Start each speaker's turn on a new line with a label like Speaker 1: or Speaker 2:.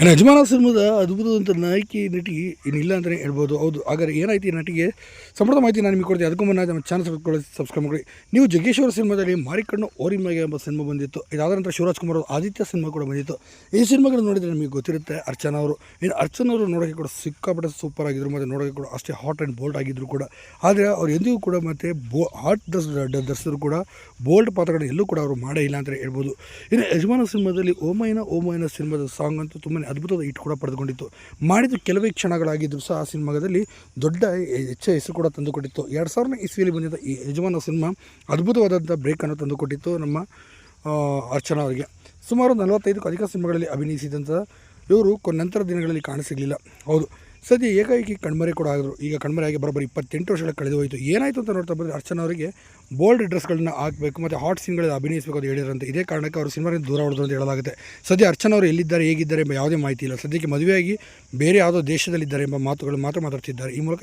Speaker 1: ಇನ್ನು ಯಜಮಾನ ಸಿನಿಮಾದ ಅದ್ಭುತವಂತ ನಾಯಕಿ, ನಟಿ ಏನಿಲ್ಲ ಅಂತಲೇ ಹೇಳ್ಬೋದು. ಹೌದು, ಹಾಗಾದ್ರೆ ಏನಾಯ್ತು ಈ ನಟಿಗೆ? ಸಂಪೂರ್ಣ ಮಾಹಿತಿ ನಾನು ನಿಮಗೆ ಕೊಡ್ತೀನಿ. ಅದಕ್ಕೂ ಮುನ್ನ ನಮ್ಮ ಚಾನಲ್ ಸಬ್ಸ್ಕ್ರೈಬ್ ಸಬ್ಸ್ಕ್ರೈಬ್ ಮಾಡಿ. ನೀವು ಜಗ್ಗೇಶ್ವರ ಸಿನಿಮಾದಲ್ಲಿ ಮಾರಿಕಣ್ಣು ಓರಿಮಗೆ ಎಂಬ ಸಿನಿಮಾ ಬಂದಿತ್ತು. ಇದಾದ ನಂತರ ಶಿವರಾಜ್ ಕುಮಾರ್ ಅವರು ಆದಿತ್ಯ ಸಿನಿಮಾ ಕೂಡ ಬಂದಿತ್ತು. ಈ ಸಿನಿಮಾಗಳು ನೋಡಿದರೆ ನಿಮಗೆ ಗೊತ್ತಿರುತ್ತೆ, ಅರ್ಚನಾ ಅವರು. ಇನ್ನು ಅರ್ಚನಾ ಅವರು ನೋಡೋಕೆ ಕೂಡ ಸಿಕ್ಕಾಪಟ್ಟೆ ಸೂಪರ್ ಆಗಿದ್ರು, ಮತ್ತು ನೋಡೋಕ್ಕೆ ಕೂಡ ಅಷ್ಟೇ ಹಾಟ್ ಆ್ಯಂಡ್ ಬೋಲ್ಡ್ ಆಗಿದ್ದರು ಕೂಡ. ಆದರೆ ಅವ್ರು ಎಂದಿಗೂ ಕೂಡ ಮತ್ತು ಬೋ ಹಾಟ್ ದಸ್ ಧರಿಸಿದ್ರು ಕೂಡ ಬೋಲ್ಡ್ ಪಾತ್ರಗಳನ್ನ ಎಲ್ಲೂ ಕೂಡ ಅವರು ಮಾಡೇ ಇಲ್ಲ ಅಂತಲೇ ಹೇಳ್ಬೋದು. ಇನ್ನು ಯಜಮಾನ ಸಿನಿಮಾದಲ್ಲಿ ಓಮೈನ ಓಮೈನ ಸಿನಿಮಾದ ಸಾಂಗ್ ಅಂತೂ ತುಂಬಾ ಅದ್ಭುತವಾದ ಹಿಟ್ ಕೂಡ ಪಡೆದುಕೊಂಡಿತ್ತು. ಮಾಡಿದ ಕೆಲವೇ ಕ್ಷಣಗಳಾಗಿದ್ದರೂ ಸಹ ಆ ಸಿನಿಮಾದಲ್ಲಿ ದೊಡ್ಡ ಹೆಚ್ಚ ಹೆಸರು ಕೂಡ ತಂದುಕೊಟ್ಟಿತ್ತು. ಎರಡು ಸಾವಿರನೇ ಇಸ್ವಿಯಲ್ಲಿ ಬಂದಿದ್ದ ಈ ಯಜಮಾನ ಸಿನಿಮಾ ಅದ್ಭುತವಾದಂಥ ಬ್ರೇಕನ್ನು ತಂದುಕೊಟ್ಟಿತ್ತು ನಮ್ಮ ಅರ್ಚನಾ ಅವರಿಗೆ. ಸುಮಾರು ನಲವತ್ತೈದಕ್ಕೂ ಅಧಿಕ ಸಿನಿಮಾಗಳಲ್ಲಿ ಅಭಿನಯಿಸಿದಂಥ ಇವರು ನಂತರ ದಿನಗಳಲ್ಲಿ ಕಾಣಸಿಗಲಿಲ್ಲ. ಹೌದು. ಸದ್ಯ ಏಕಾಏಕಿ ಕಣ್ಮರೆ ಕೂಡ ಆದರು ಈಗ ಕಣ್ಮರೆ ಆಗಿ ಬರೋಬ್ಬರಿ ಇಪ್ಪತ್ತೆಂಟು ವರ್ಷಗಳ ಕಳೆದು ಹೋಯಿತು. ಏನಾಯಿತು ಅಂತ ನೋಡ್ತಾ ಬಂದರೆ ಅರ್ಚನಾ ಅವರಿಗೆ ಬೋಲ್ಡ್ ಡ್ರೆಸ್ಗಳನ್ನ ಹಾಕಬೇಕು ಮತ್ತು ಹಾಟ್ ಸೀನ್ಗಳಲ್ಲಿ ಅಭಿನಯಿಸಬೇಕು ಅಂತ ಹೇಳಿರಂತೆ ಇದೇ ಕಾರಣಕ್ಕೆ ಅವರು ಸಿನಿಮಾದಿಂದ ದೂರ ಹೊಡೆದ್ರು ಅಂತ ಹೇಳಲಾಗುತ್ತೆ. ಸದ್ಯ ಅರ್ಚನಾ ಅವರು ಎಲ್ಲಿದ್ದಾರೆ, ಹೇಗಿದ್ದಾರೆ ಎಂಬ ಯಾವುದೇ ಮಾಹಿತಿ ಇಲ್ಲ. ಸದ್ಯಕ್ಕೆ ಮದುವೆಯಾಗಿ ಬೇರೆ ಯಾವುದೋ ದೇಶದಲ್ಲಿದ್ದಾರೆ ಎಂಬ ಮಾತುಗಳು ಮಾತ್ರ ಮಾತಾಡ್ತಿದ್ದಾರೆ. ಈ ಮೂಲಕ